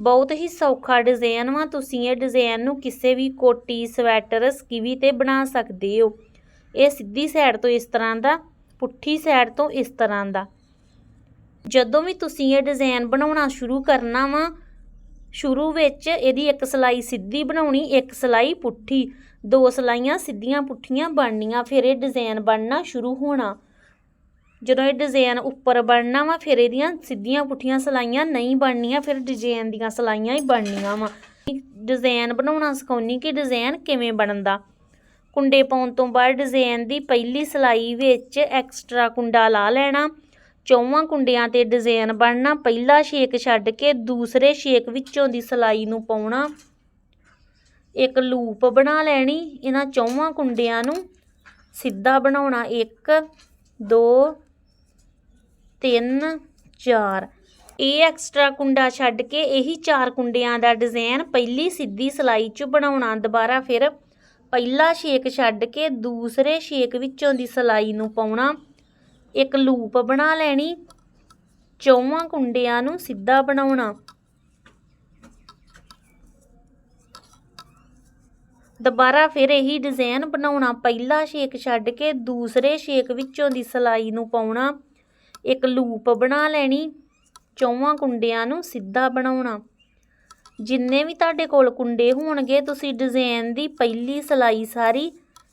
ਬਹੁਤ ਹੀ ਸੌਖਾ ਡਿਜ਼ਾਈਨ ਵਾ। ਤੁਸੀਂ ਇਹ ਡਿਜ਼ਾਈਨ ਨੂੰ ਕਿਸੇ ਵੀ ਕੋਟੀ, ਸਵੈਟਰ, ਸਕਿਵੀ ਤੇ ਬਣਾ ਸਕਦੇ ਹੋ। ਇਹ ਸਿੱਧੀ ਸਾਈਡ ਤੋਂ ਇਸ ਤਰ੍ਹਾਂ ਦਾ, ਪੁੱਠੀ ਸਾਈਡ ਤੋਂ ਇਸ ਤਰ੍ਹਾਂ ਦਾ। ਜਦੋਂ ਵੀ ਤੁਸੀਂ ਇਹ ਡਿਜ਼ਾਈਨ ਬਣਾਉਣਾ ਸ਼ੁਰੂ ਕਰਨਾ ਵਾ, ਸ਼ੁਰੂ ਵਿੱਚ ਇਹਦੀ ਇੱਕ ਸਲਾਈ ਸਿੱਧੀ ਬਣਾਉਣੀ, ਇੱਕ ਸਲਾਈ ਪੁੱਠੀ। ਦੋ ਸਲਾਈਆਂ ਸਿੱਧੀਆਂ ਪੁੱਠੀਆਂ ਬਣਨੀਆਂ, ਫਿਰ ਇਹ ਡਿਜ਼ਾਈਨ ਬਣਨਾ ਸ਼ੁਰੂ ਹੋਣਾ। ਜਦੋਂ ਇਹ ਡਿਜ਼ਾਈਨ ਉੱਪਰ ਬਣਨਾ ਵਾ, ਫਿਰ ਇਹਦੀਆਂ ਸਿੱਧੀਆਂ ਪੁੱਠੀਆਂ ਸਲਾਈਆਂ ਨਹੀਂ ਬਣਨੀਆਂ, ਫਿਰ ਡਿਜ਼ਾਈਨ ਦੀਆਂ ਸਲਾਈਆਂ ਹੀ ਬਣਨੀਆਂ ਵਾ। ਡਿਜ਼ਾਈਨ ਬਣਾਉਣਾ ਸਿਖਾਉਣੀ ਕਿ ਡਿਜ਼ਾਈਨ ਕਿਵੇਂ ਬਣਦਾ। ਕੁੰਡੇ ਪਾਉਣ ਤੋਂ ਬਾਅਦ ਡਿਜ਼ਾਈਨ ਦੀ ਪਹਿਲੀ ਸਲਾਈ ਵਿੱਚ ਐਕਸਟਰਾ ਕੁੰਡਾ ਲਾ ਲੈਣਾ, ਚੌਵਾਂ ਕੁੰਡਿਆਂ ਤੇ ਡਿਜ਼ਾਈਨ ਬਣਨਾ, ਪਹਿਲਾ ਛੇਕ ਛੱਡ ਕੇ ਦੂਸਰੇ ਛੇਕ ਵਿੱਚੋਂ ਦੀ ਸਲਾਈ ਨੂੰ ਪਾਉਣਾ, ਇੱਕ ਲੂਪ ਬਣਾ ਲੈਣੀ, ਇਹਨਾਂ ਚੌਵਾਂ ਕੁੰਡਿਆਂ ਨੂੰ ਸਿੱਧਾ ਬਣਾਉਣਾ 1 2 3 4 ਇਹ ਐਕਸਟਰਾ ਕੁੰਡਾ ਛੱਡ ਕੇ ਇਹੀ ਚਾਰ ਕੁੰਡਿਆਂ ਦਾ ਡਿਜ਼ਾਈਨ ਪਹਿਲੀ ਸਿੱਧੀ ਸਲਾਈ 'ਚ ਬਣਾਉਣਾ, ਦੁਬਾਰਾ ਫਿਰ ਪਹਿਲਾ ਛੇਕ ਛੱਡ ਕੇ ਦੂਸਰੇ ਛੇਕ ਵਿੱਚੋਂ ਦੀ ਸਲਾਈ ਨੂੰ ਪਾਉਣਾ। ਇੱਕ ਲੂਪ ਬਣਾ ਲੈਣੀ, ਚੌਵਾਂ ਕੁੰਡਿਆਂ ਨੂੰ ਸਿੱਧਾ ਬਣਾਉਣਾ। ਦੁਬਾਰਾ ਫਿਰ ਇਹੀ ਡਿਜ਼ਾਈਨ ਬਣਾਉਣਾ, ਪਹਿਲਾ ਛੇਕ ਛੱਡ ਕੇ ਦੂਸਰੇ ਛੇਕ ਵਿੱਚੋਂ ਦੀ ਸਲਾਈ ਨੂੰ ਪਾਉਣਾ। ਇੱਕ ਲੂਪ ਬਣਾ ਲੈਣੀ, ਚੌਵਾਂ ਕੁੰਡਿਆਂ ਨੂੰ ਸਿੱਧਾ ਬਣਾਉਣਾ। ਜਿੰਨੇ ਵੀ ਤੁਹਾਡੇ ਕੋਲ ਕੁੰਡੇ ਹੋਣਗੇ, ਤੁਸੀਂ ਡਿਜ਼ਾਈਨ ਦੀ ਪਹਿਲੀ ਸਲਾਈ ਸਾਰੀ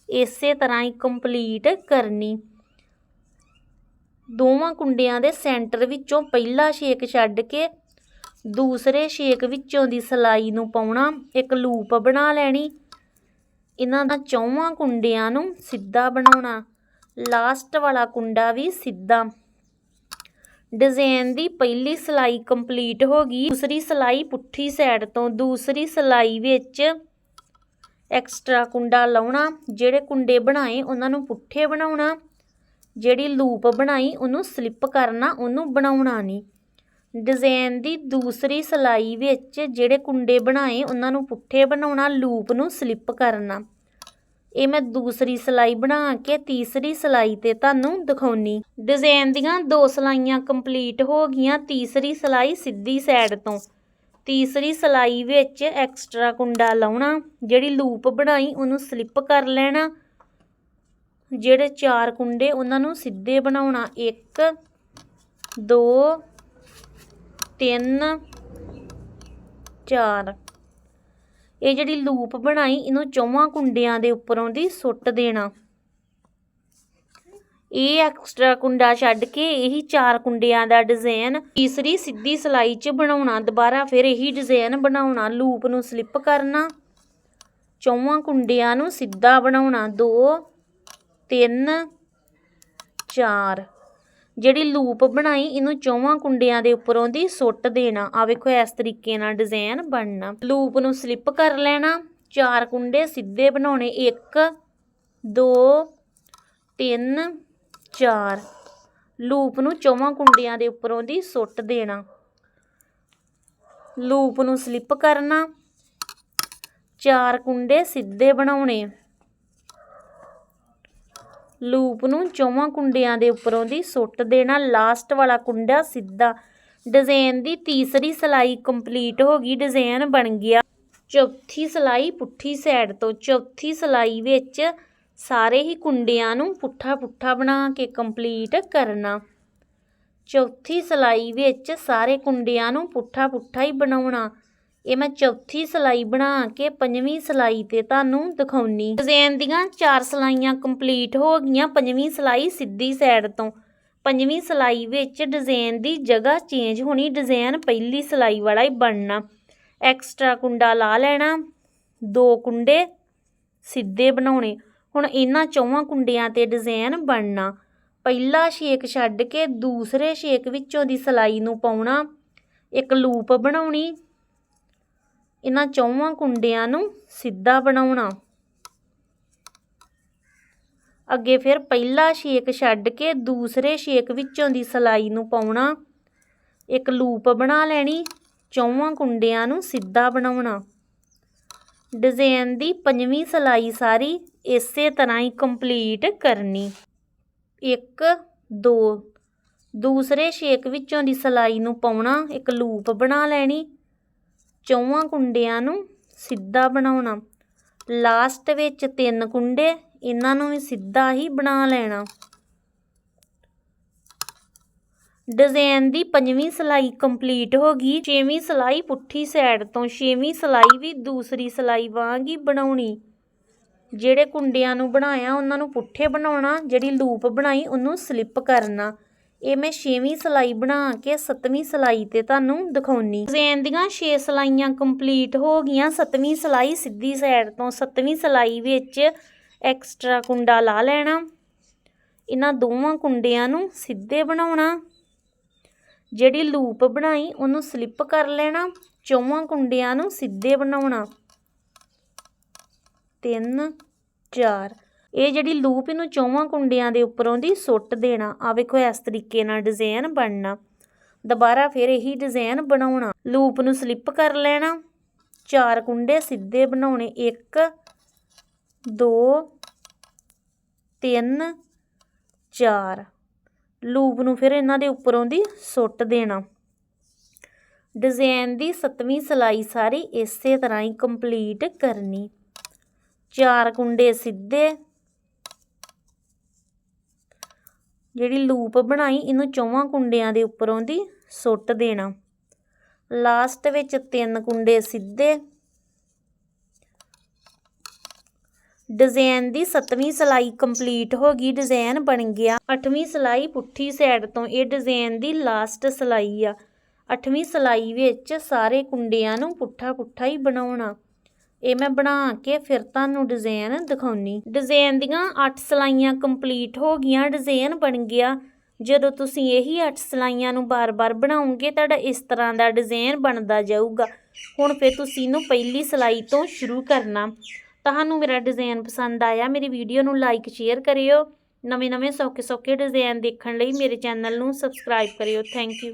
ਇਸੇ ਤਰ੍ਹਾਂ ਹੀ ਕੰਪਲੀਟ ਕਰਨੀ। ਦੋਵਾਂ ਕੁੰਡਿਆਂ ਦੇ ਸੈਂਟਰ ਵਿੱਚੋਂ ਪਹਿਲਾ ਛੇਕ ਛੱਡ ਕੇ ਦੂਸਰੇ ਛੇਕ ਵਿੱਚੋਂ ਦੀ ਸਲਾਈ ਨੂੰ ਪਾਉਣਾ, ਇੱਕ ਲੂਪ ਬਣਾ ਲੈਣੀ। ਇਹਨਾਂ ਦਾ ਚੌਵਾਂ ਕੁੰਡਿਆਂ ਨੂੰ ਸਿੱਧਾ ਬਣਾਉਣਾ। ਲਾਸਟ ਵਾਲਾ ਕੁੰਡਾ ਵੀ ਸਿੱਧਾ। ਡਿਜ਼ਾਈਨ ਦੀ ਪਹਿਲੀ ਸਲਾਈ ਕੰਪਲੀਟ ਹੋ ਗਈ। ਦੂਸਰੀ ਸਲਾਈ ਪੁੱਠੀ ਸਾਈਡ ਤੋਂ, ਦੂਸਰੀ ਸਲਾਈ ਵਿੱਚ ਐਕਸਟਰਾ ਕੁੰਡਾ ਲਾਉਣਾ, ਜਿਹੜੇ ਕੁੰਡੇ ਬਣਾਏ ਉਹਨਾਂ ਨੂੰ ਪੁੱਠੇ ਬਣਾਉਣਾ, ਜਿਹੜੀ ਲੂਪ ਬਣਾਈ ਉਹਨੂੰ ਸਲਿੱਪ ਕਰਨਾ, ਉਹਨੂੰ ਬਣਾਉਣਾ ਨਹੀਂ। ਡਿਜ਼ਾਈਨ ਦੀ ਦੂਸਰੀ ਸਲਾਈ ਵਿੱਚ ਜਿਹੜੇ ਕੁੰਡੇ ਬਣਾਏ ਉਹਨਾਂ ਨੂੰ ਪੁੱਠੇ ਬਣਾਉਣਾ ਲੂਪ ਨੂੰ ਸਲਿੱਪ ਕਰਨਾ। ਇਹ ਮੈਂ ਦੂਸਰੀ ਸਲਾਈ ਬਣਾ ਕੇ ਤੀਸਰੀ ਸਲਾਈ ਤੇ ਤੁਹਾਨੂੰ ਦਿਖਾਉਣੀ। ਡਿਜ਼ਾਈਨ ਦੀਆਂ ਦੋ ਸਲਾਈਆਂ ਕੰਪਲੀਟ ਹੋ ਗਈਆਂ, ਤੀਸਰੀ ਸਲਾਈ ਸਿੱਧੀ ਸਾਈਡ ਤੋਂ। ਤੀਸਰੀ ਸਲਾਈ ਵਿੱਚ ਐਕਸਟਰਾ ਕੁੰਡਾ ਲਾਉਣਾ, ਜਿਹੜੀ ਲੂਪ ਬਣਾਈ ਉਹਨੂੰ ਸਲਿੱਪ ਕਰ ਲੈਣਾ। ਜਿਹੜੇ ਚਾਰ ਕੁੰਡੇ ਉਹਨਾਂ ਨੂੰ ਸਿੱਧੇ ਬਣਾਉਣਾ 1 2 3 4 ਇਹ ਜਿਹੜੀ ਲੂਪ ਬਣਾਈ, ਇਹਨੂੰ ਚੌਵਾਂ ਕੁੰਡਿਆਂ ਦੇ ਉੱਪਰੋਂ ਦੀ ਸੁੱਟ ਦੇਣਾ। ਇਹ ਐਕਸਟਰਾ ਕੁੰਡਾ ਛੱਡ ਕੇ ਇਹੀ ਚਾਰ ਕੁੰਡਿਆਂ ਦਾ ਡਿਜ਼ਾਈਨ ਤੀਸਰੀ ਸਿੱਧੀ ਸਲਾਈ 'ਚ ਬਣਾਉਣਾ, ਦੁਬਾਰਾ ਫਿਰ ਇਹੀ ਡਿਜ਼ਾਈਨ ਬਣਾਉਣਾ, ਲੂਪ ਨੂੰ ਸਲਿੱਪ ਕਰਨਾ। ਚੌਵਾਂ ਕੁੰਡਿਆਂ ਨੂੰ ਸਿੱਧਾ ਬਣਾਉਣਾ 2 3 4 ਜਿਹੜੀ ਲੂਪ ਬਣਾਈ, ਇਹਨੂੰ ਚੌਵਾਂ ਕੁੰਡਿਆਂ ਦੇ ਉੱਪਰੋਂ ਦੀ ਸੁੱਟ ਦੇਣਾ। ਆ ਵੇਖੋ, ਇਸ ਤਰੀਕੇ ਨਾਲ ਡਿਜ਼ਾਈਨ ਬਣਨਾ। ਲੂਪ ਨੂੰ ਸਲਿੱਪ ਕਰ ਲੈਣਾ। ਚਾਰ ਕੁੰਡੇ ਸਿੱਧੇ ਬਣਾਉਣੇ। 1 2 3 4 ਲੂਪ ਨੂੰ ਚੌਵਾਂ ਕੁੰਡਿਆਂ ਦੇ ਉੱਪਰੋਂ ਦੀ ਸੁੱਟ ਦੇਣਾ। ਲੂਪ ਨੂੰ ਸਲਿੱਪ ਕਰਨਾ। ਚਾਰ ਕੁੰਡੇ ਸਿੱਧੇ ਬਣਾਉਣੇ। ਲੂਪ ਨੂੰ ਚੌਵਾਂ ਕੁੰਡਿਆਂ ਦੇ ਉੱਪਰੋਂ ਦੀ ਸੁੱਟ ਦੇਣਾ ਲਾਸਟ ਵਾਲਾ ਕੁੰਡਾ ਸਿੱਧਾ। ਡਿਜ਼ਾਈਨ ਦੀ ਤੀਸਰੀ ਸਲਾਈ ਕੰਪਲੀਟ ਹੋ ਗਈ ਡਿਜ਼ਾਈਨ ਬਣ ਗਿਆ। ਚੌਥੀ ਸਲਾਈ ਪੁੱਠੀ ਸਾਈਡ ਤੋਂ, ਚੌਥੀ ਸਲਾਈ ਵਿੱਚ ਸਾਰੇ ਹੀ ਕੁੰਡਿਆਂ ਨੂੰ ਪੁੱਠਾ ਪੁੱਠਾ ਬਣਾ ਕੇ ਕੰਪਲੀਟ ਕਰਨਾ। ਚੌਥੀ ਸਲਾਈ ਵਿੱਚ ਸਾਰੇ ਕੁੰਡਿਆਂ ਨੂੰ ਪੁੱਠਾ ਪੁੱਠਾ ਹੀ ਬਣਾਉਣਾ। ਇਹ ਮੈਂ ਚੌਥੀ ਸਲਾਈ ਬਣਾ ਕੇ ਪੰਜਵੀਂ ਸਲਾਈ ਤੇ ਤੁਹਾਨੂੰ ਦਿਖਾਉਣੀ। ਡਿਜ਼ਾਈਨ ਦੀਆਂ ਚਾਰ ਸਲਾਈਆਂ ਕੰਪਲੀਟ ਹੋ ਗਈਆਂ ਪੰਜਵੀਂ ਸਲਾਈ ਸਿੱਧੀ ਸਾਈਡ ਤੋਂ। ਪੰਜਵੀਂ ਸਲਾਈ ਵਿੱਚ ਡਿਜ਼ਾਈਨ ਦੀ ਜਗ੍ਹਾ ਚੇਂਜ ਹੋਣੀ, ਡਿਜ਼ਾਈਨ ਪਹਿਲੀ ਸਲਾਈ ਵਾਲਾ ਹੀ ਬਣਨਾ। ਐਕਸਟਰਾ ਕੁੰਡਾ ਲਾ ਲੈਣਾ, ਦੋ ਕੁੰਡੇ ਸਿੱਧੇ ਬਣਾਉਣੇ। ਹੁਣ ਇਹਨਾਂ ਚੌਵਾਂ ਕੁੰਡਿਆਂ ਤੇ ਡਿਜ਼ਾਈਨ ਬਣਨਾ। ਪਹਿਲਾ ਛੇਕ ਛੱਡ ਕੇ ਦੂਸਰੇ ਛੇਕ ਵਿੱਚੋਂ ਦੀ ਸਲਾਈ ਨੂੰ ਪਾਉਣਾ। ਇੱਕ ਲੂਪ ਬਣਾਉਣੀ ਇਹਨਾਂ ਚੌਵਾਂ ਕੁੰਡਿਆਂ ਨੂੰ ਸਿੱਧਾ ਬਣਾਉਣਾ। ਅੱਗੇ ਫਿਰ ਪਹਿਲਾ ਛੇਕ ਛੱਡ ਕੇ ਦੂਸਰੇ ਛੇਕ ਵਿੱਚੋਂ ਦੀ ਸਲਾਈ ਨੂੰ ਪਾਉਣਾ। ਇੱਕ ਲੂਪ ਬਣਾ ਲੈਣੀ, ਚੌਵਾਂ ਕੁੰਡਿਆਂ ਨੂੰ ਸਿੱਧਾ ਬਣਾਉਣਾ। ਡਿਜ਼ਾਈਨ ਦੀ ਪੰਜਵੀਂ ਸਲਾਈ ਸਾਰੀ ਇਸੇ ਤਰ੍ਹਾਂ ਹੀ ਕੰਪਲੀਟ ਕਰਨੀ। 1 2 ਦੂਸਰੇ ਛੇਕ ਵਿੱਚੋਂ ਦੀ ਸਲਾਈ ਨੂੰ ਪਾਉਣਾ, ਇੱਕ ਲੂਪ ਬਣਾ ਲੈਣੀ ਚੌਵਾਂ ਕੁੰਡਿਆਂ ਨੂੰ ਸਿੱਧਾ ਬਣਾਉਣਾ। ਲਾਸਟ ਵਿੱਚ ਤਿੰਨ ਕੁੰਡੇ, ਇਹਨਾਂ ਨੂੰ ਵੀ ਸਿੱਧਾ ਹੀ ਬਣਾ ਲੈਣਾ। ਡਿਜ਼ਾਈਨ ਦੀ ਪੰਜਵੀਂ ਸਲਾਈ ਕੰਪਲੀਟ ਹੋ ਗਈ। ਛੇਵੀਂ ਸਲਾਈ ਪੁੱਠੀ ਸਾਈਡ ਤੋਂ, ਛੇਵੀਂ ਸਲਾਈ ਵੀ ਦੂਸਰੀ ਸਲਾਈ ਵਾਂਗ ਹੀ ਬਣਾਉਣੀ। ਜਿਹੜੇ ਕੁੰਡਿਆਂ ਨੂੰ ਬਣਾਇਆ, ਉਹਨਾਂ ਨੂੰ ਪੁੱਠੇ ਬਣਾਉਣਾ, ਜਿਹੜੀ ਲੂਪ ਬਣਾਈ, ਉਹਨੂੰ ਸਲਿੱਪ ਕਰਨਾ। ਇਹ ਮੈਂ ਛੇਵੀਂ ਸਲਾਈ ਬਣਾ ਕੇ ਸੱਤਵੀਂ ਸਲਾਈ ਤੇ ਤੁਹਾਨੂੰ ਦਿਖਾਉਣੀ। ਡਿਜ਼ਾਈਨ ਦੀਆਂ 6 ਸਲਾਈਆਂ ਕੰਪਲੀਟ ਹੋ ਗਈਆਂ। ਸੱਤਵੀਂ ਸਲਾਈ ਸਿੱਧੀ ਸਾਈਡ ਤੋਂ ਸੱਤਵੀਂ ਸਲਾਈ ਵਿੱਚ ਐਕਸਟਰਾ ਕੁੰਡਾ ਲਾ ਲੈਣਾ। ਇਹਨਾਂ ਦੋਵਾਂ ਕੁੰਡਿਆਂ ਨੂੰ ਸਿੱਧੇ ਬਣਾਉਣਾ। ਜਿਹੜੀ ਲੂਪ ਬਣਾਈ, ਉਹਨੂੰ ਸਲਿੱਪ ਕਰ ਲੈਣਾ। ਚੌਵਾਂ ਕੁੰਡਿਆਂ ਨੂੰ ਸਿੱਧੇ ਬਣਾਉਣਾ। ਤਿੰਨ, ਚਾਰ। ਇਹ ਜਿਹੜੀ ਲੂਪ ਇਹਨੂੰ ਚੌਵਾਂ ਕੁੰਡਿਆਂ ਦੇ ਉੱਪਰੋਂ ਦੀ ਸੁੱਟ ਦੇਣਾ। ਆ ਵੇਖੋ, ਇਸ ਤਰੀਕੇ ਨਾਲ ਡਿਜ਼ਾਈਨ ਬਣਨਾ। ਦੁਬਾਰਾ ਫਿਰ ਇਹੀ ਡਿਜ਼ਾਈਨ ਬਣਾਉਣਾ। ਲੂਪ ਨੂੰ ਸਲਿੱਪ ਕਰ ਲੈਣਾ। ਚਾਰ ਕੁੰਡੇ ਸਿੱਧੇ ਬਣਾਉਣੇ। 1 2 3 4 ਲੂਪ ਨੂੰ ਫਿਰ ਇਹਨਾਂ ਦੇ ਉੱਪਰੋਂ ਦੀ ਸੁੱਟ ਦੇਣਾ। ਡਿਜ਼ਾਈਨ ਦੀ ਸੱਤਵੀਂ ਸਲਾਈ ਸਾਰੀ ਇਸੇ ਤਰ੍ਹਾਂ ਹੀ ਕੰਪਲੀਟ ਕਰਨੀ। ਚਾਰ ਕੁੰਡੇ ਸਿੱਧੇ ਜਿਹੜੀ ਲੂਪ ਬਣਾਈ, ਇਹਨੂੰ ਚੌਵਾਂ ਕੁੰਡਿਆਂ ਦੇ ਉੱਪਰੋਂ ਦੀ ਸੁੱਟ ਦੇਣਾ। ਲਾਸਟ ਵਿੱਚ ਤਿੰਨ ਕੁੰਡੇ ਸਿੱਧੇ। ਡਿਜ਼ਾਈਨ ਦੀ 7ਵੀਂ ਸਲਾਈ ਕੰਪਲੀਟ ਹੋ ਗਈ ਡਿਜ਼ਾਈਨ ਬਣ ਗਿਆ। 8ਵੀਂ ਸਲਾਈ ਪੁੱਠੀ ਸਾਈਡ ਤੋਂ, ਇਹ ਡਿਜ਼ਾਈਨ ਦੀ ਲਾਸਟ ਸਲਾਈ ਆ। 8ਵੀਂ ਸਲਾਈ ਵਿੱਚ ਸਾਰੇ ਕੁੰਡਿਆਂ ਨੂੰ ਪੁੱਠਾ ਪੁੱਠਾ ਹੀ ਬਣਾਉਣਾ। ਇਹ ਮੈਂ ਬਣਾ ਕੇ ਫਿਰ ਤੁਹਾਨੂੰ ਡਿਜ਼ਾਈਨ ਦਿਖਾਉਣੀ। ਡਿਜ਼ਾਈਨ ਦੀਆਂ 8 ਸਲਾਈਆਂ ਕੰਪਲੀਟ ਹੋ ਗਈਆਂ ਡਿਜ਼ਾਈਨ ਬਣ ਗਿਆ। ਜਦੋਂ ਤੁਸੀਂ ਇਹੀ 8 ਸਲਾਈਆਂ ਨੂੰ ਬਾਰ-ਬਾਰ ਬਣਾਉਂਗੇ ਤੁਹਾਡਾ ਇਸ ਤਰ੍ਹਾਂ ਦਾ ਡਿਜ਼ਾਈਨ ਬਣਦਾ ਜਾਊਗਾ। ਹੁਣ ਫਿਰ ਤੁਸੀਂ ਇਹਨੂੰ ਪਹਿਲੀ ਸਲਾਈ ਤੋਂ ਸ਼ੁਰੂ ਕਰਨਾ। ਤੁਹਾਨੂੰ ਮੇਰਾ ਡਿਜ਼ਾਈਨ ਪਸੰਦ ਆਇਆ, ਮੇਰੀ ਵੀਡੀਓ ਨੂੰ ਲਾਈਕ ਸ਼ੇਅਰ ਕਰਿਓ। ਨਵੇਂ-ਨਵੇਂ ਸੌਖੇ-ਸੌਖੇ ਡਿਜ਼ਾਈਨ ਦੇਖਣ ਲਈ ਮੇਰੇ ਚੈਨਲ ਨੂੰ ਸਬਸਕ੍ਰਾਈਬ ਕਰਿਓ। Thank you